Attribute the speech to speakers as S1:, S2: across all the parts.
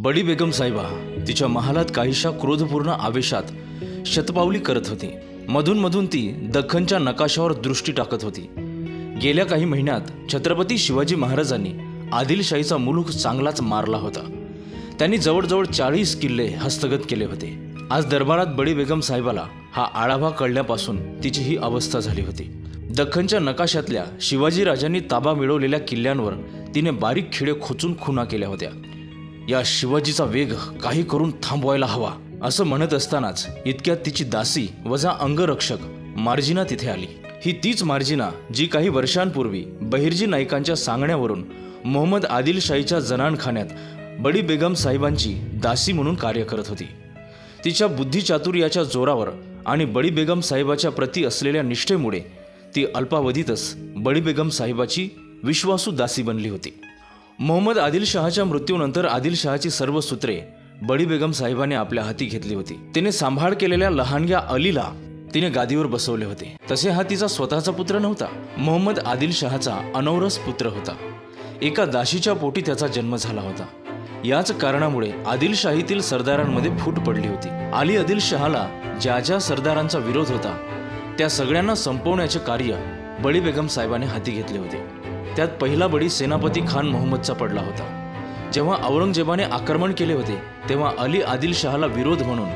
S1: बडी बेगम साहेबा तिच्या महालात काहीशा क्रोधपूर्ण आवेशात शतपावली करत होती. मधून मधून ती दख्खनच्या नकाशावर दृष्टी टाकत होती. गेल्या काही महिन्यात छत्रपती शिवाजी महाराजांनी आदिलशाहीचा मुलूक चांगलाच मारला होता. त्यांनी जवळजवळ चाळीस किल्ले हस्तगत केले होते. आज दरबारात बडी बेगम साहेबाला हा आढावा कळल्यापासून तिची ही अवस्था झाली होती. दख्खनच्या नकाशातल्या शिवाजी राजांनी ताबा मिळवलेल्या किल्ल्यांवर तिने बारीक खिडे खोचून खुना केल्या होत्या. या शिवाजीचा वेग काही करून थांबवायला हवा असं म्हणत असतानाच इतक्यात तिची दासी वजा अंगरक्षक मार्जिना तिथे आली. ही तीच मार्जिना जी काही वर्षांपूर्वी बहिर्जी नाईकांच्या सांगण्यावरून मोहम्मद आदिलशाहीच्या जनानखान्यात बडी बेगम साहेबांची दासी म्हणून कार्य करत होती. तिच्या बुद्धिचातुर्याच्या जोरावर आणि बडी बेगम साहेबाच्या प्रती असलेल्या निष्ठेमुळे ती अल्पावधीतच बडी बेगम साहेबाची विश्वासू दासी बनली होती. मोहम्मद आदिलशहाच्या मृत्यूनंतर आदिलशहाची सर्व सूत्रे बडी बेगम साहेबाने आपल्या हाती घेतली होती. तिने सांभाळ केलेल्या लहानग्या अलीला तिने गादीवर बसवले होते. तसे हा तिचा स्वतःचा पुत्र नव्हता. मोहम्मद आदिलशहाचा अनौरस पुत्र होता. एका दाशीच्या पोटी त्याचा जन्म झाला होता. याच कारणामुळे आदिलशाहीतील सरदारांमध्ये फूट पडली होती. अली आदिलशहाला ज्या ज्या सरदारांचा विरोध होता त्या सगळ्यांना संपवण्याचे कार्य बळी बेगम साहेबाने हाती घेतले होते. त्यात पहिला बळी सेनापती खान मोहम्मदचा पडला होता. जेव्हा औरंगजेबाने आक्रमण केले होते तेव्हा अली आदिलशहाला विरोध म्हणून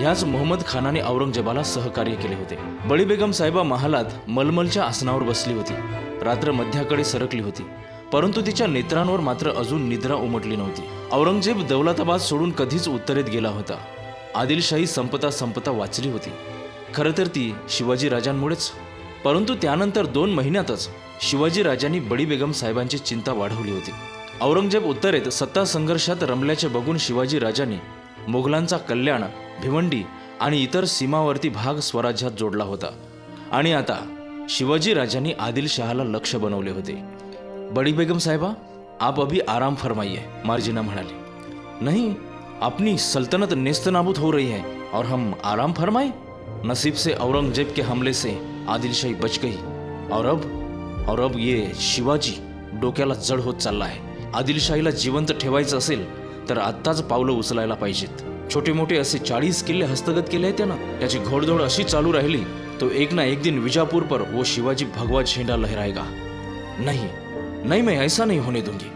S1: ह्याच मोहम्मद खानाने औरंगजेबाला सहकार्य केले होते. बळी बेगम साहेबा महालात मलमलच्या आसनावर बसली होती. रात्र मध्याकडे सरकली होती. परंतु तिच्या नेत्रांवर मात्र अजून निद्रा उमटली नव्हती. औरंगजेब दौलताबाद सोडून कधीच उत्तरेत गेला होता. आदिलशाही संपता संपता वाचली होती. खरं तर ती शिवाजी राजांमुळेच परंतु त्यानंतर दोन महिन्यातच शिवाजी राजांनी बडी बेगम साहेबांची चिंता वाढवली होती. औरंगजेब उत्तरेत सत्ता संघर्षात रमल्याचे बघून शिवाजी राजांनी मोगलांचा कल्याण भिवंडी आणि इतर सीमावर्ती भाग स्वराज्यात जोडला होता. आणि आता शिवाजी राजांनी आदिलशहाला लक्ष बनवले होते. बड़ी बेगम साहेबा आप अभी आराम फरमाइए मार्जिना म्हणाली. नहीं अपनी सल्तनत नेस्तनाबूत हो रही है और हम आराम फरमाए? नसीब से औरंगजेब के हमले से आदिलशाही बच गई और अब अरब ये शिवाजी डोक्याला जड होत चालला आहे. आदिलशाहीला जिवंत ठेवायचं असेल तर आत्ताच पावलं उचलायला पाहिजेत. छोटे मोठे असे चाळीस किल्ले हस्तगत केले आहेत त्यानं. त्याची घोडदौड अशी चालू राहिली तो एक ना एक दिन विजापूर पर वो शिवाजी भगवा झेंडा लहराएगा. नहीं नहीं मैं ऐसा नहीं होने दूंगी.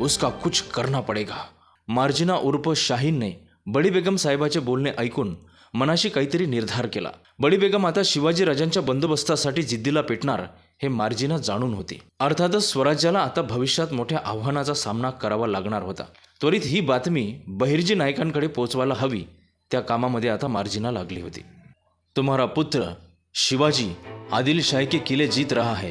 S1: उसका कुछ करना पडेगा. मार्जिना उर्फ शाहीनने बडी बेगम साहेबाचे बोलणे ऐकून मनाशी काहीतरी निर्धार केला. बडी बेगम आता शिवाजी राजांच्या बंदोबस्तासाठी जिद्दीला पेटणार हे मार्जिना जाणून होती. अर्थातच स्वराज्याला आता भविष्यात मोठ्या आव्हानाचा सामना करावा लागणार होता. त्वरित ही बातमी बहिर्जी नायकांकडे पोचवायला हवी. त्या कामामध्ये आता मार्जिना लागली होती. तुम्हारा पुत्र शिवाजी आदिलशाही के किले जीत रहा है.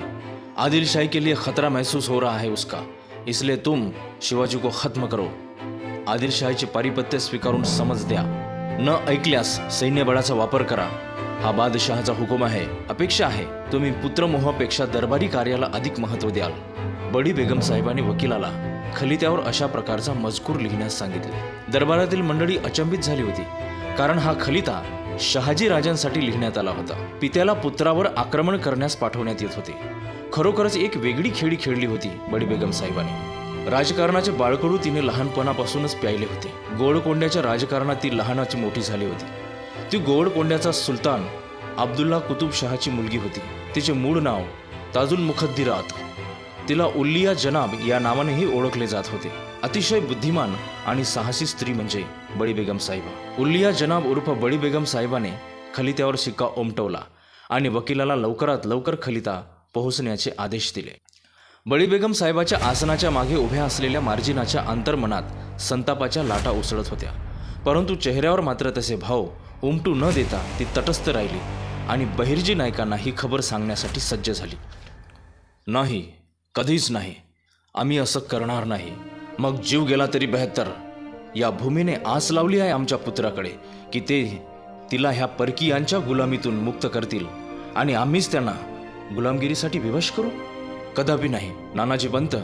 S1: आदिलशाही के लिए खतरा महसूस हो रहा है उसका. इसलिए तुम शिवाजी को खत्म करो. आदिलशाहीचे पारिपत्य स्वीकारून समज द्या. न ऐकल्यास सैन्यबळाचा वापर करा. हा बादशहाचा हुकुम आहे अपेक्षा आहे. तुम्ही पुत्रमोहापेक्षा दरबारी कार्याला अधिक महत्त्व द्याल. बडी बेगम साहेबांनी वकिलाला खलित्यावर अशा प्रकारचा मजकूर लिहिण्यास सांगितले. दरबारातील मंडळी अचंबित झाली होती कारण हा खलिता शहाजी राजांसाठी लिहिण्यात आला होता. पित्याला पुत्रावर आक्रमण करण्यास पाठवण्यात येत होते. खरोखरच एक वेगळी खेळी खेळली होती बडी बेगम साहेबांनी. राजकारणाचे बाळकडू तिने लहानपणापासूनच प्यायले होते. गोडकोंड्याच्या राजकारणात ती लहानाची मोठी झाली होती. ती गोडकोंड्याचा सुलतान अब्दुल्ला कुतुबशहाची मुलगी होती. तिचे मूळ नाव ताजुल मुखद्दिरात. तिला उल्लिया जनाब या नावानेही ओळखले जात होते. अतिशय बुद्धिमान आणि साहसी स्त्री म्हणजे बडी बेगम साहिबा. उल्लिया जनाब उर्फ बडी बेगम साहेबाने खलित्यावर शिक्का उमटवला आणि वकिलाला लवकरात लवकर खलिता पोहोचण्याचे आदेश दिले. बडी बेगम साहेबाच्या आसनाच्या मागे उभ्या असलेल्या मार्जिनाच्या अंतर्मनात संतापाच्या लाटा उसळत होत्या. परंतु चेहऱ्यावर मात्र तसे भाव उमटू न देता ती तटस्थ राहिली आणि बहिर्जी नायकांना ही खबर सांगण्यासाठी सज्ज झाली. नाही कधीच नाही. आम्ही असं करणार नाही. मग जीव गेला तरी बेहत्तर. या भूमीने आस लावली आहे आमच्या पुत्राकडे की ते तिला ह्या परकीयांच्या गुलामीतून मुक्त करतील आणि आम्हीच त्यांना गुलामगिरीसाठी विवश करू? कदापि नाही. नानाजी पंत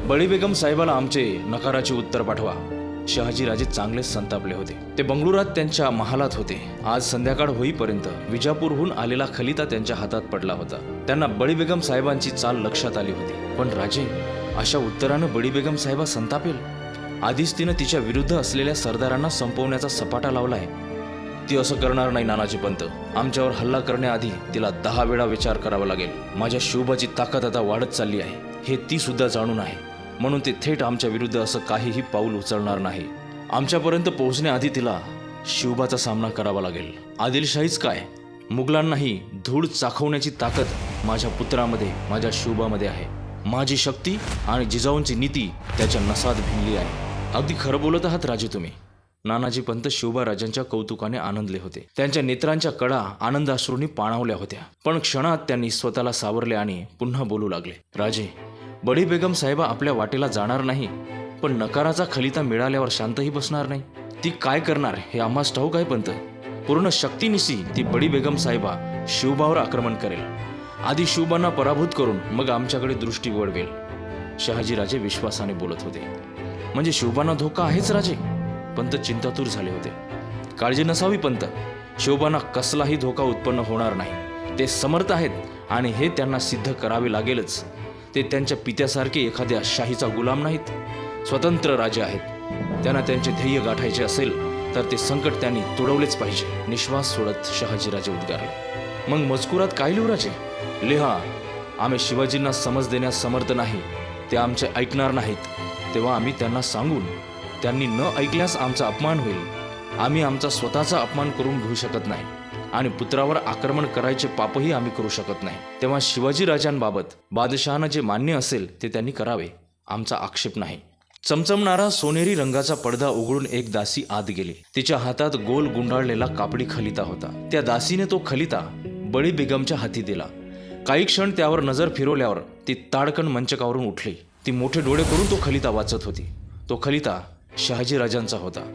S1: बळी बेगम साहेबाला आमचे नकाराचे उत्तर पाठवा. शहाजीराजे चांगलेच संतापले होते. ते बंगळुरात त्यांच्या महालात होते. आज संध्याकाळ होईपर्यंत विजापूरहून आलेला खलिता त्यांच्या हातात पडला होता. त्यांना बळी बेगम साहेबांची चाल लक्षात आली होती. पण राजे अशा उत्तरानं बळीबेगम साहेबा संतापेल? आधीच तिनं तिच्या विरुद्ध असलेल्या सरदारांना संपवण्याचा सपाटा लावलाय. ती असं करणार नाही नानाजी पंत. आमच्यावर हल्ला करण्याआधी तिला दहा वेळा विचार करावा लागेल. माझ्या शिवबाची ताकद आता वाढत चालली आहे. हे ती सुद्धा जाणून आहे. म्हणून ते थेट आमच्या विरुद्ध असं काहीही पाऊल उचलणार नाही. आमच्यापर्यंत पोहोचण्याआधी तिला शिवबाचा सामना करावा लागेल. आदिलशाहीच काय? मुघलांनाही धूळ चाखवण्याची ताकद माझ्या पुत्रामध्ये माझ्या शिवबामध्ये आहे. माझी शक्ती आणि जिजाऊंची नीती त्याच्या नसात भिनली आहे. अगदी खरं बोलत आहात राजे तुम्ही. नानाजी पंत शिवबा राजांच्या कौतुकाने आनंदले होते. त्यांच्या नेत्रांच्या कडा आनंदाश्रूंनी पाणावल्या होत्या. पण क्षणात त्यांनी स्वतःला सावरले आणि पुन्हा बोलू लागले. राजे बडी बेगम साहेबा आपल्या वाटेला जाणार नाही पण नकाराचा खलिता मिळाल्यावर शांतही बसणार नाही. ती काय करणार हे आम्हाच ठाऊक आहे पंत. पूर्ण शक्तीनिशी ती बडी बेगम साहेबा शिवबावर आक्रमण करेल. आधी शिवबांना पराभूत करून मग आमच्याकडे दृष्टी वळवेल. शहाजीराजे विश्वासाने बोलत होते. म्हणजे शिवबांना धोका आहेच राजे? पंत चिंतातूर झाले होते. काळजी नसावी पंत. शिवबांना कसलाही धोका उत्पन्न होणार नाही. ते समर्थ आहेत आणि हे त्यांना सिद्ध करावे लागेलच. ते त्यांच्या पित्यासारखे एखाद्या शाहीचा गुलाम नाहीत. स्वतंत्र राजे आहेत. त्यांना त्यांचे ध्येय गाठायचे असेल तर ते संकट त्यांनी तुडवलेच पाहिजे. निश्वास सोडत शहाजीराजे उद्गारले. मग मजकुरात काय लिहू राजे? लिहा आम्ही शिवाजींना समज देण्यास समर्थ नाही. ते आमचे ऐकणार नाहीत. तेव्हा आम्ही त्यांना सांगून त्यांनी न ऐकल्यास आमचा अपमान होईल. आम्ही आमचा स्वतःचा अपमान करून घेऊ शकत नाही. आणि पुत्रावर आक्रमण करायचे पापही आम्ही करू शकत नाही. तेव्हा शिवाजी राजांबाबत बादशहानं जे मान्य असेल ते त्यांनी करावे. आमचा आक्षेप नाही. चमचमणारा सोनेरी रंगाचा पडदा उघडून एक दासी आत गेली. तिच्या हातात गोल गुंडाळलेला कापडी खलिता होता. त्या दासीने तो खलिता बळी बेगमच्या हाती दिला. काही क्षण त्यावर नजर फिरवल्यावर ती ताडकन मंचकावरून उठली. ती मोठे डोळे करून तो खलिता वाचत होती. तो खलिता शहाजी राजांचा होता.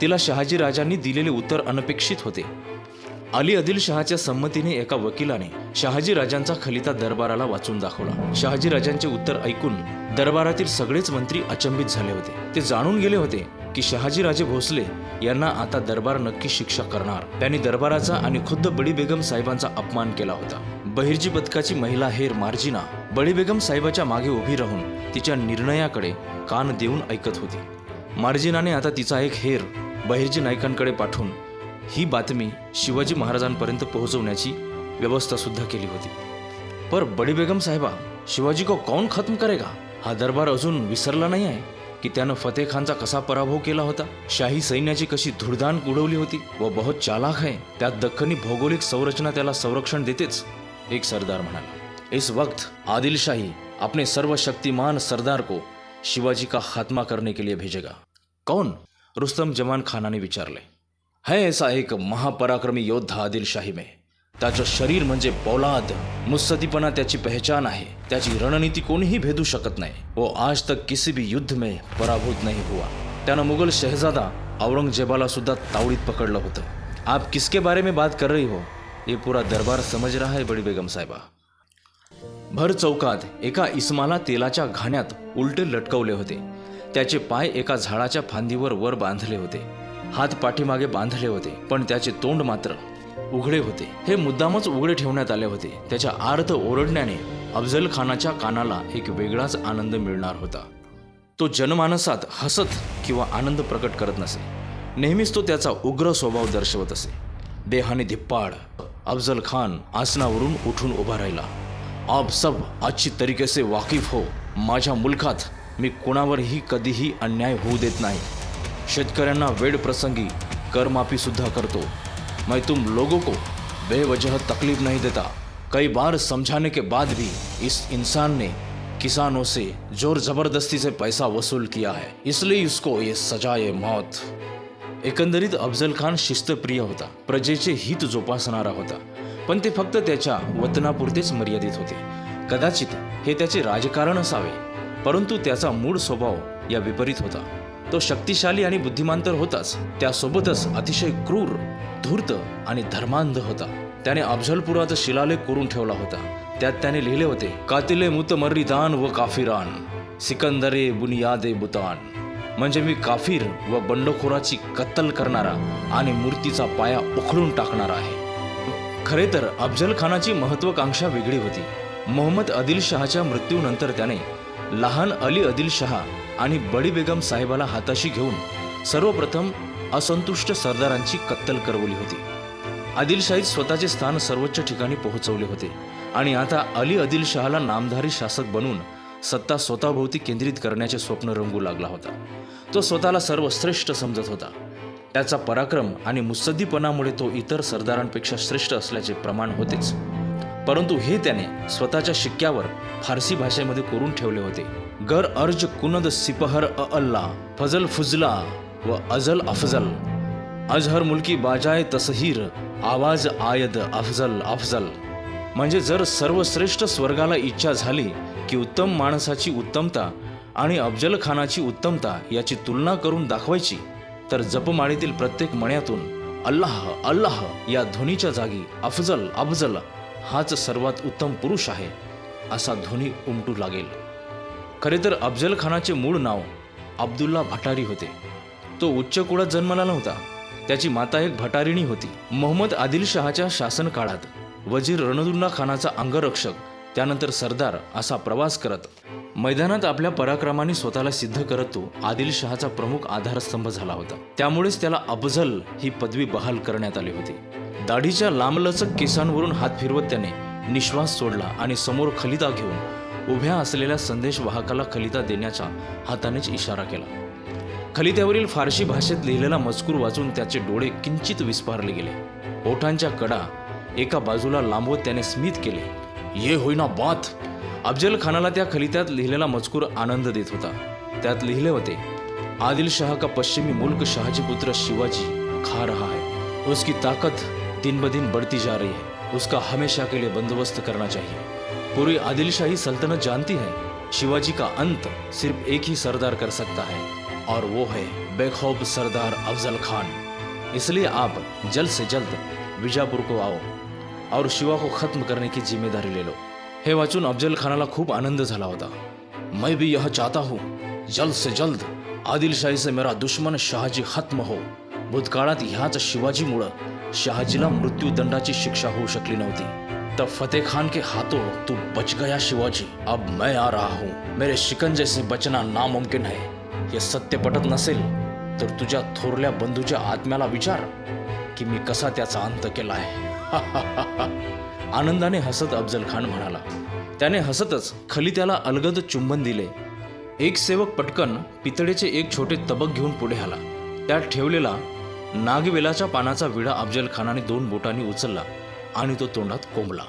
S1: तिला शहाजी राजांनी दिलेले उत्तर अनपेक्षित होते. अली आदिल शहाच्या संमतीने एका वकिलाने शहाजी राजांचा खलिता दरबाराला वाचून दाखवला. शहाजी राजांचे उत्तर ऐकून दरबारातील सगळेच मंत्री अचंबित झाले होते. ते जाणून गेले होते की शहाजी राजे भोसले यांना आता दरबार नक्की शिक्षा करणार. त्यांनी दरबाराचा आणि खुद्द बडी बेगम साहेबांचा अपमान केला होता. बहिर्जी पथकाची महिला हेर मार्जिना बडी बेगम साहेबाच्या मागे उभी राहून तिच्या निर्णयाकडे कान देऊन ऐकत होती. मार्जिनाने आता तिचा एक हेर बहिर्जी नायकांकडे पाठवून ही बातमी शिवाजी महाराजांपर्यंत पोहोचवण्याची व्यवस्था सुद्धा केली होती. पर बडी बेगम साहेबा शिवाजी को कौन खत्म करेगा? हा दरबार अजून विसरला नाही आहे की त्यानं फतेह खानचा कसा पराभव केला होता? शाही सैन्याची कशी धुडदान उडवली होती व बहुत चालाक आहे? त्यात दख्खनी भौगोलिक संरचना त्याला संरक्षण देतेच एक सरदार म्हणाला. इस वक्त आदिलशाही अपने सर्वशक्तिमान सरदार को शिवाजी का खात्मा करने के लिए भेजेगा. कौन? रुस्तम जमान खानाने विचारले. है ऐसा एक महापराक्रमी योद्धा आदिलशाही में। त्याचं शरीर म्हणजे पौलाद मुत्सदीपणा त्याची पहचान आहे त्याची रणनीती कोणीही भेदू शकत नाही वो आज तक किसी भी युद्ध में पराभूत नहीं हुआ। त्यानं मुघल शहजादा औरंगजेबाला सुद्धा तावडीत पकडलं होतं। आप किसके बारे में बात कर रही हो? ये पूरा दरबार समझ रहा है बड़ी बेगम साहेबा। भर चौकात एका इस्माला तेलाच्या घाण्यात उलटे लटकवले होते. त्याचे पाय एका झाडाच्या फांदीवर वर बांधले होते. हात पाठीमागे बांधले होते पण त्याचे तोंड मात्र उघडे होते. हे मुद्दामच उघडे ठेवण्यात आले होते. त्याच्या आर्थ ओरडण्याने अफजल खानाच्या कानाला एक वेगळाच आनंद मिळणार होता. तो जनमानसात हसत किंवा आनंद प्रकट करत नसे. नेहमीच तो त्याचा उग्र स्वभाव दर्शवत असे. देहाने धिप्पाड अफजल खान आसनावरून उठून उभा राहिला. आप सब अच्छी तरीके से वाकिफ हो. माझ्या मुलखात मी कोणावरही कधीही अन्याय होऊ देत नाही. शेतकऱ्यांना वेळ प्रसंगी करमाफी सुद्धा करतो. मैं तुम लोगों को बेवजह तकलीफ नहीं देता. कई बार समझाने के बाद भी इस इंसान ने किसानों से जोर जबरदस्ती से पैसा वसूल किया है। इसलिए इसको ये सजाए मौत। एकंदरीत अफजल खान शिस्तप्रिय होता प्रजेचे हित जोपासणारा होता. पण ते फक्त त्याच्या वतनापुरतेच मर्यादित होते. कदाचित हे त्याचे राजकारण असावे परंतु त्याचा मूळ स्वभाव या विपरीत होता. तो शक्तिशाली आणि बुद्धिमान तर होताच. त्यासोबतच अतिशय क्रूर धूर्त आणि धर्मांध होता. त्याने अफजलपुराचा शिलालेख करून ठेवला होता. त्यात त्याने लिहिले होते कातिले मुतमर्रिदान व काफिरान सिकंदरे बुनियादे बुतान. म्हणजे मी काफीर व बंडखोराची कत्तल करणारा आणि मूर्तीचा पाया उखडून टाकणारा आहे. खरे तर अफजल खानाची महत्वाकांक्षा वेगळी होती. मोहम्मद आदिल शहाच्या मृत्यूनंतर त्याने लहान अली आदिल शहा आणि बडी बेगम साहेबाला हाताशी घेऊन सर्वप्रथम असंतुष्ट सरदारांची कत्तल करवली होती. आदिलशाहीत स्वतःचे स्थान सर्वोच्च ठिकाणी पोहोचवले होते आणि आता अली आदिलशहाला नामधारी शासक बनून सत्ता स्वतःभोवती केंद्रित करण्याचे स्वप्न रंगू लागला होता. तो स्वतःला सर्वश्रेष्ठ समजत होता. त्याचा पराक्रम आणि मुत्सद्दीपणामुळे तो इतर सरदारांपेक्षा श्रेष्ठ असल्याचे प्रमाण होतेच. परंतु हे त्याने स्वतःच्या शिक्क्यावर फारसी भाषेमध्ये कोरून ठेवले होते. गर अर्ज कुनद सिपहर अ अल्ला फजल फुजला व अजल अफजल. अजहर मुलकी बाजाय तसहीर आवाज आयद अफजल अफजल. म्हणजे जर सर्वश्रेष्ठ स्वर्गाला इच्छा झाली की उत्तम माणसाची उत्तमता आणि अफजल खानाची उत्तमता याची तुलना करून दाखवायची तर जपमाळीतील प्रत्येक मण्यातून अल्लाह अल्लाह या ध्वनीच्या जागी अफजल अफजल हाच सर्वात उत्तम पुरुष आहे असा ध्वनी उमटू लागेल. खरे तर अफजल खानाचे मूळ नाव अब्दुल्ला भटारी होते. तो उच्च कुळात जन्मला नव्हता. त्याची माता एक भटारिणी होती. मोहम्मद आदिलशहाच्या शासन काळात वजीर रणदुल्ला खानाचा अंगरक्षक त्यानंतर सरदार असा प्रवास करत मैदानात आपल्या पराक्रमाने स्वतःला सिद्ध करत तो आदिलशहाचा प्रमुख आधारस्तंभ झाला होता. त्यामुळेच त्याला अफजल ही पदवी बहाल करण्यात आली होती. दाढीच्या लांबलचक केसांवरून हात फिरवत त्याने निश्वास सोडला आणि समोर खलिता घेऊन उभ्या असलेल्या संदेश वाहकाला खलिता देण्याचा हातानेच इशारा केला. खलित्यावरील फारशी भाषेत लिहिलेला मजकूर वाचून त्याचे डोळे किंचित विस्पारले गेले. ओठांच्या कडा एका बाजूला लांबवत त्याने स्मित केले. ये होईना बात. अफजल खानाला त्या खलित्यात लिहिलेला मजकूर आनंद देत होता. त्यात लिहिले होते आदिल शाह का पश्चिमी मुल्क शहाजी पुत्र शिवाजी खा रहा है. उसकी ताकत दिन ब दिन बढ़ती जा रही है। उसका हमेशा के लिए बंदोबस्त करना चाहिए। पूरी आदिलशाही सल्तनत जानती है, शिवाजी का अंत सिर्फ़ एक ही सरदार कर सकता है, और वो है बेखौफ सरदार अफजल खान। इसलिए आप जल्द से जल्द बीजापुर को आओ, और शिवा को खत्म करने की ज़िम्मेदारी ले लो। हे वाचून, अफजल खानाला खूप आनंद झाला होता। मैं भी यह चाहता हूँ, जल्द से जल्द आदिलशाही से मेरा दुश्मन शहाजी खत्म हो। भूतकाळात ह्याच शिवाजीमुळं शहाजीला मृत्यूदंडाची शिक्षा होऊ शकली नव्हती. तब फतेह खान के हाथों तू बच गया शिवाजी. अब मैं आ रहा हूँ. मेरे शिकंजे से बचना नामुमकिन है. हे सत्य पटत नसेल तर तुझ्या थोरल्या बंधूच्या आत्म्याला विचार की मी कसा त्याचा अंत केला आहे. आनंदाने हसत अफजल खान म्हणाला. त्याने हसतच खलित्याला अलगद चुंबन दिले. एक सेवक पटकन पितळेचे एक छोटे तबक घेऊन पुढे आला. त्यात ठेवलेला नागवेलाच्या पानाचा विडा अफजल खानाने दोन बोटांनी उचलला आणि तो तोंडात कोंबला.